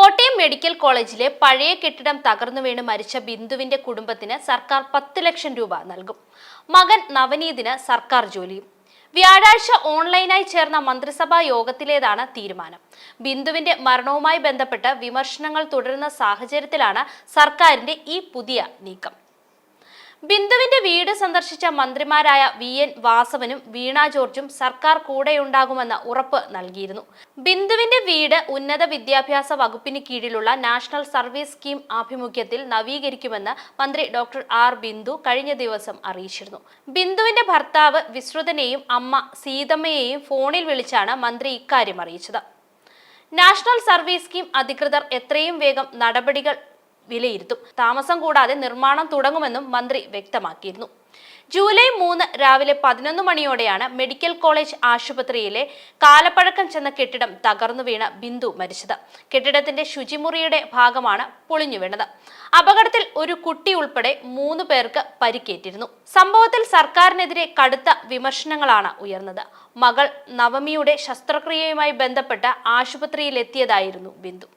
Kottayam medical കോളേജിലെ പഴയ കെട്ടിടം തകർന്നു വീണ് മരിച്ച ബിന്ദുവിന്റെ കുടുംബത്തിന് സർക്കാർ പത്ത് ലക്ഷം രൂപ നൽകും. മകൻ നവനീതിന് സർക്കാർ ജോലിയും. വ്യാഴാഴ്ച ഓൺലൈനായി ചേർന്ന മന്ത്രിസഭാ യോഗത്തിലേതാണ് തീരുമാനം. ബിന്ദുവിന്റെ മരണവുമായി ബന്ധപ്പെട്ട് വിമർശനങ്ങൾ തുടരുന്ന സാഹചര്യത്തിലാണ് സർക്കാരിന്റെ ഈ പുതിയ നീക്കം. വീട് സന്ദർശിച്ച മന്ത്രിമാരായ വി എൻ വാസവനും വീണ ജോർജും സർക്കാർ കൂടെയുണ്ടാകുമെന്ന ഉറപ്പ് നൽകിയിരുന്നു. ബിന്ദുവിന്റെ വീട് ഉന്നത വിദ്യാഭ്യാസ വകുപ്പിന് കീഴിലുള്ള നാഷണൽ സർവീസ് സ്കീം ആഭിമുഖ്യത്തിൽ നവീകരിക്കുമെന്ന് മന്ത്രി ഡോക്ടർ ആർ ബിന്ദു കഴിഞ്ഞ ദിവസം അറിയിച്ചിരുന്നു. ബിന്ദുവിന്റെ ഭർത്താവ് വിശ്രുതനെയും അമ്മ സീതമ്മയെയും ഫോണിൽ വിളിച്ചാണ് മന്ത്രി ഇക്കാര്യം അറിയിച്ചത്. നാഷണൽ സർവീസ് സ്കീം അധികൃതർ എത്രയും വേഗം നടപടികൾ വിലയിരുത്തും. താമസം കൂടാതെ നിർമ്മാണം തുടങ്ങുമെന്നും മന്ത്രി വ്യക്തമാക്കിയിരുന്നു. ജൂലൈ മൂന്ന് രാവിലെ പതിനൊന്ന് മണിയോടെയാണ് മെഡിക്കൽ കോളേജ് ആശുപത്രിയിലെ കാലപ്പഴക്കം ചെന്ന കെട്ടിടം തകർന്നു വീണ ബിന്ദു മരിച്ചത്. കെട്ടിടത്തിന്റെ ശുചിമുറിയുടെ ഭാഗമാണ് പൊളിഞ്ഞു വീണത്. അപകടത്തിൽ ഒരു കുട്ടി ഉൾപ്പെടെ മൂന്ന് പേർക്ക് പരിക്കേറ്റിരുന്നു. സംഭവത്തിൽ സർക്കാരിനെതിരെ കടുത്ത വിമർശനങ്ങളാണ് ഉയർന്നത്. മകൾ നവമിയുടെ ശസ്ത്രക്രിയയുമായി ബന്ധപ്പെട്ട് ആശുപത്രിയിലെത്തിയതായിരുന്നു ബിന്ദു.